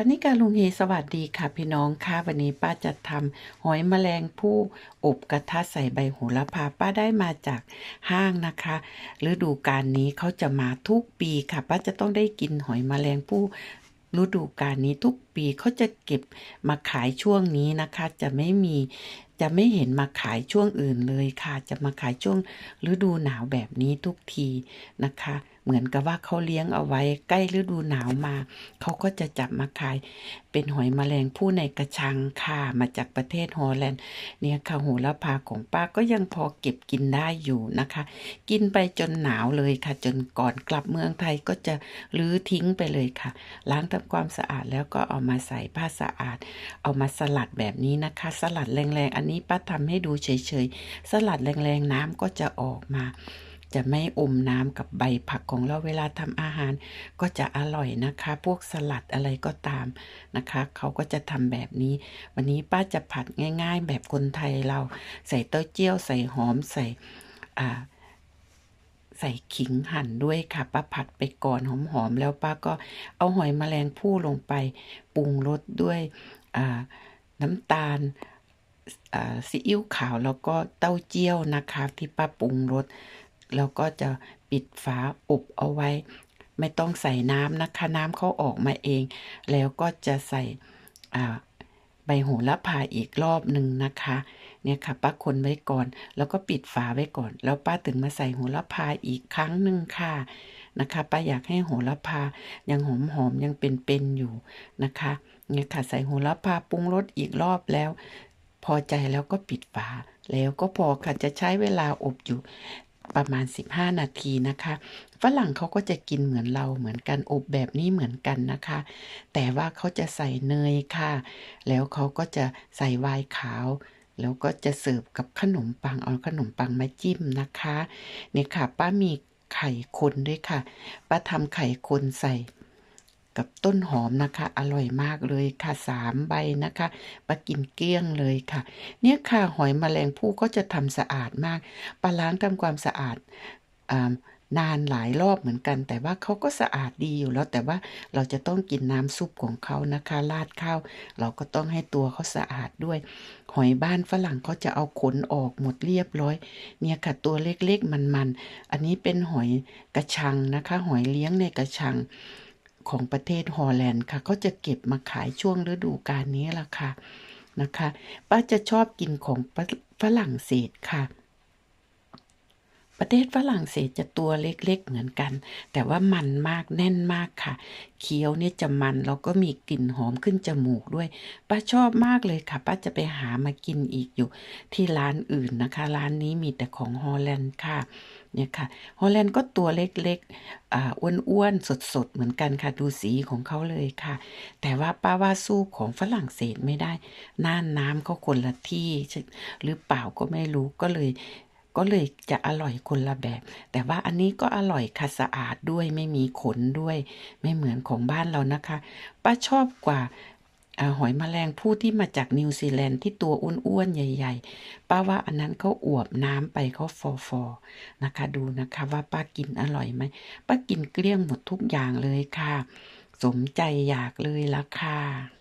ปณิการลุงเฮสวัสดีค่ะพี่น้องค่ะวันนี้ป้าจะทำหอยแมลงผู้อบกระทะใส่ใบโหระพาป้าได้มาจากห้างนะคะฤดูกาลนี้เขาจะมาทุกปีค่ะ ป้าจะต้องได้กินหอยแมลงผู้ฤดูกาลนี้ทุกปีเขาจะเก็บมาขายช่วงนี้นะคะ จะไม่มีจะไม่เห็นมาขายช่วงอื่นเลยค่ะ จะมาขายช่วงฤดูหนาวแบบนี้ทุกทีนะคะ เหมือนกับว่าเขาเลี้ยงเอาไว้ใกล้ฤดูหนาวมา เขาก็จะจับมาขาย เป็นหอยแมลงผู้ในกระชังค่ะมาจากประเทศฮอลแลนด์เนี่ยค่ะโหระพาของป้าก็ยังพอเก็บกินได้อยู่นะคะ กินไปจนหนาวเลยค่ะ จนก่อนกลับเมืองไทยก็จะลื้อทิ้งไปเลยค่ะ ล้างทำความสะอาดแล้วก็เอามาใส่ผ้าสะอาด เอามาสลัดแบบนี้นะคะ สลัดแรงๆ อันนี้ป้าทำให้ดูเฉยๆ สลัดแรงๆน้ำก็จะออกมา จะไม่อมน้ำกับใบผักของเราเวลาทำอาหาร ก็จะอร่อยนะคะ พวกสลัดอะไรก็ตามนะคะ เขาก็จะทำแบบนี้ วันนี้ป้าจะผัดง่าย ๆ แบบคนไทยเราใส่เต้าเจี้ยว ใส่หอมใส่อ่าใส่ขิงหั่นด้วยค่ะป้าผัดไปก่อนหอมๆแล้วป้าก็เอาหอยแมลงภู่ลงไปปรุงรสด้วยน้ำตาลซีอิ๊วขาวแล้วก็เต้าเจี้ยวนะคะ ที่ป้าปรุงรส แล้วก็จะปิดฝาอบเอาไว้ ไม่ต้องใส่น้ำนะคะ น้ำเขาออกมาเอง แล้วก็จะใส่ใบโหระพาอีกรอบหนึ่งนะคะ เนี่ยค่ะป้าคนไว้ก่อน แล้วก็ปิดฝาไว้ก่อน แล้วป้าถึงมาใส่โหระพาอีกครั้งหนึ่งค่ะนะคะป้าอยากให้โหระพายังหอมหอมยังเป็นๆอยู่นะคะเนี่ยค่ะใส่โหระพาปรุงรสอีกรอบแล้ว พอใจแล้วก็ปิดฝาแล้วก็พอค่ะจะใช้เวลาอบอยู่ ประมาณ 15 นาทีนะคะฝรั่งเขาก็จะกินเหมือนเราเหมือนกันอบแบบนี้เหมือนกันนะคะ แต่ว่าเขาจะใส่เนยค่ะ แล้วเขาก็จะใส่ไวน์ขาว แล้วก็จะเสิร์ฟกับขนมปังเอาขนมปังมาจิ้มนะคะเนี่ยค่ะป้ามีไข่คนด้วยค่ะป้าทำไข่คนใส่ กับต้นหอมนะคะ อร่อยมากเลยค่ะสามใบนะคะปลากินเกลี้ยงเลยค่ะ เนี่ยค่ะหอยแมลงภู่ก็จะทำสะอาดมากปลาล้างทำความสะอาดนานหลายรอบเหมือนกัน แต่ว่าเขาก็สะอาดดีอยู่แล้ว แต่ว่าเราจะต้องกินน้ำซุปของเขานะคะราดข้าว เราก็ต้องให้ตัวเขาสะอาดด้วย หอยบ้านฝรั่งเขาจะเอาขนออกหมดเรียบร้อย เนี่ยค่ะตัวเล็กๆมันๆ อันนี้เป็นหอยกระชังนะคะ หอยเลี้ยงในกระชัง ของประเทศฮอลแลนด์ค่ะ ก็จะเก็บมาขายช่วงฤดูกาลนี้ละค่ะนะคะ ป้าจะชอบกินของฝรั่งเศสค่ะ ประเทศฝรั่งเศสจะตัวเล็กๆเหมือนกัน แต่ว่ามันมากแน่นมากค่ะ เคี้ยวเนี่ยจะมันแล้วก็มีกลิ่นหอมขึ้นจมูกด้วยป้าชอบมากเลยค่ะป้าจะไปหามากินอีกอยู่ ที่ร้านอื่นนะคะ ร้านนี้มีแต่ของฮอลแลนด์ค่ะเนี่ยค่ะฮอลแลนด์ก็ตัวเล็กๆอ่าอ้วนๆสดๆเหมือนกันค่ะ ดูสีของเขาเลยค่ะ แต่ว่าป้าว่าสู้ของฝรั่งเศสไม่ได้ น่านน้ำเขาคนละที่หรือเปล่าก็ไม่รู้ก็เลย ก็เลยจะอร่อยคนละแบบ แต่ว่าอันนี้ก็อร่อยค่ะสะอาดด้วยไม่มีขนด้วย ไม่เหมือนของบ้านเรานะคะป้าชอบกว่าหอยแมลงผู้ที่มาจากนิวซีแลนด์ที่ตัวอ้วนๆใหญ่ ๆ ป้าว่าอันนั้นเขาอวบน้ำไปเขาฟอฟอนะคะ ดูนะคะว่าป้ากินอร่อยไหมป้ากินเกลี้ยงหมดทุกอย่างเลยค่ะ สมใจอยากเลยละค่ะ